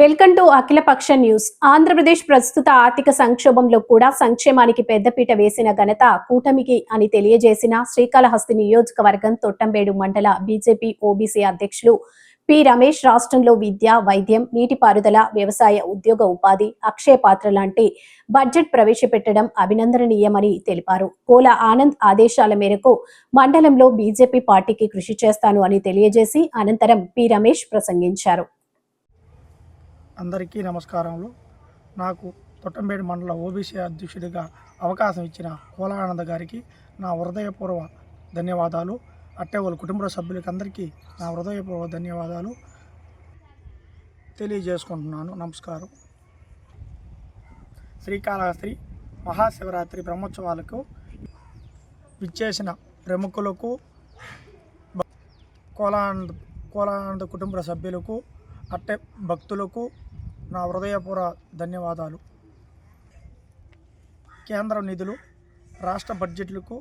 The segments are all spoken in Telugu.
Welcome to Akhilapaksha news. Andhra Pradesh ప్రస్తుత ఆర్థిక సంక్షోభంలో కూడా సంక్షేమానికి పెద్దపీట వేసిన ఘనత కూటమికి అని తెలియజేసిన శ్రీకాళహస్తి నియోజకవర్గం తొట్టంబేడు మండల బీజేపీ ఓబీసీ అధ్యక్షులు పి. రమేష్ రాష్ట్రంలో విద్య వైద్యం నీటిపారుదల వ్యవసాయ ఉద్యోగ ఉపాధి అక్షయ పాత్ర లాంటి బడ్జెట్ ప్రవేశపెట్టడం అభినందనీయమని తెలిపారు. కోల ఆనంద్ ఆదేశాల మేరకు మండలంలో బీజేపీ పార్టీకి కృషి చేస్తాను అని తెలియజేసి అనంతరం పి. రమేష్ ప్రసంగించారు. అందరికీ నమస్కారములు. నాకు తొట్టంబేడు మండల ఓబీసీ అధ్యక్షుడిగా అవకాశం ఇచ్చిన కోలానంద గారికి నా హృదయపూర్వ ధన్యవాదాలు. అట్టే వాళ్ళ కుటుంబ సభ్యులకి అందరికీ నా హృదయపూర్వ ధన్యవాదాలు. తెలియజేసుకుంటున్నాను. నమస్కారం. శ్రీకాళహస్తి మహాశివరాత్రి బ్రహ్మోత్సవాలకు విచ్చేసిన ప్రముఖులకు కోలానంద కోలానంద కుటుంబ సభ్యులకు అట్టే భక్తులకు నా హృదయపూర్వ ధన్యవాదాలు. కేంద్ర నిధులు రాష్ట్ర బడ్జెట్లకు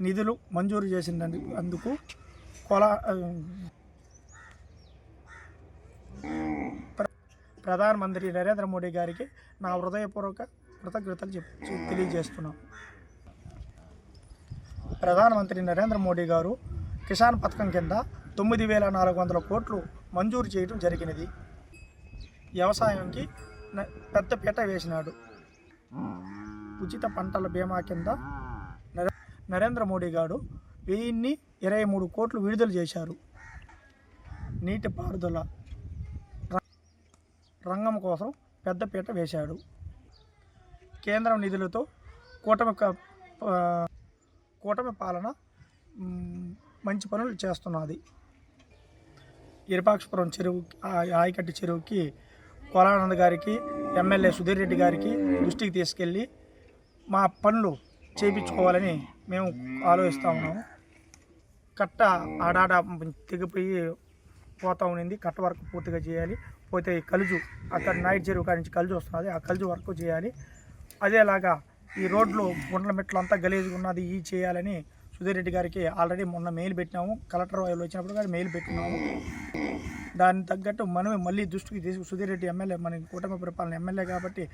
నిధులు మంజూరు చేసినందు అందుకు కొలా ప్ర- ప్రధానమంత్రి నరేంద్ర మోడీ గారికి నా హృదయపూర్వక కృతజ్ఞతలు చెప్ తెలియజేస్తున్నాం ప్రధానమంత్రి నరేంద్ర మోడీ గారు కిసాన్ పథకం కింద తొమ్మిది వేల నాలుగు వందల కోట్లు మంజూరు చేయడం జరిగినది. వ్యవసాయంకి పెద్ద పీట వేసినాడు. ఉచిత పంటల బీమా కింద నరే- నరేంద్ర మోడీ గారు వెయ్యిన్ని ఇరవై మూడు కోట్లు విడుదల చేశారు. నీటిపారుదల ర- రంగం కోసం పెద్ద పీట వేశాడు. కేంద్రం నిధులతో కూటమి కూటమి పాలన మంచి పనులు చేస్తున్నది. ఇరపాక్షపురం చెరువు ఆయకట్టు చెరువుకి కోలానంద్ గారికి ఎమ్మెల్యే సుధీర్ రెడ్డి గారికి దృష్టికి తీసుకెళ్ళి మా పనులు చేయించుకోవాలని మేము ఆలోచిస్తూ ఉన్నాము. కట్ట ఆడాడ తెగిపోయి పోతా ఉండింది. కట్ట వరకు పూర్తిగా చేయాలి. పోతే ఈ కలుజు అక్కడ నైట్ చెరువు కాడి నుంచి కలుజు వస్తున్నది. ఆ కలుజు వరకు చేయాలి. అదేలాగా ఈ రోడ్లు గుండ్ల మెట్లు అంతా గలీజ్గా ఉన్నది. ఈ చేయాలని సుధీర్ రెడ్డి గారికి ఆల్రెడీ మొన్న మెయిల్ పెట్టినాము. కలెక్టర్ వాళ్ళు వచ్చినప్పుడు కానీ మెయిల్ పెట్టినాము దానికి తగ్గట్టు మనమే మళ్ళీ దృష్టికి తీసుకు సుధీర్ రెడ్డి ఎమ్మెల్యే మన కూటమి పరిపాలన ఎమ్మెల్యే కాబట్టి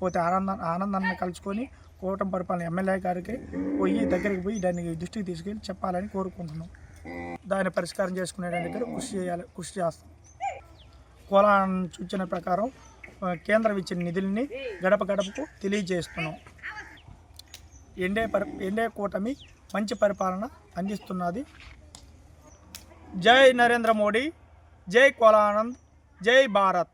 పోతే ఆనంద ఆనందాన్ని కలుసుకొని కూటమి పరిపాలన ఎమ్మెల్యే గారికి పోయి దగ్గరికి పోయి దాన్ని దృష్టికి తీసుకెళ్ళి చెప్పాలని కోరుకుంటున్నాం. దాన్ని పరిష్కారం చేసుకునేదానికి కృషి చేయాలి కృషి చేస్తాం. కోలా సూచన ప్రకారం కేంద్రం ఇచ్చిన నిధుల్ని గడప గడపకు తెలియజేస్తున్నాం. ఎన్డే పరి ఎన్డే కూటమి మంచి పరిపాలన అందిస్తున్నది. జై నరేంద్ర మోడీ జై కోలానంద్ జై భారత్.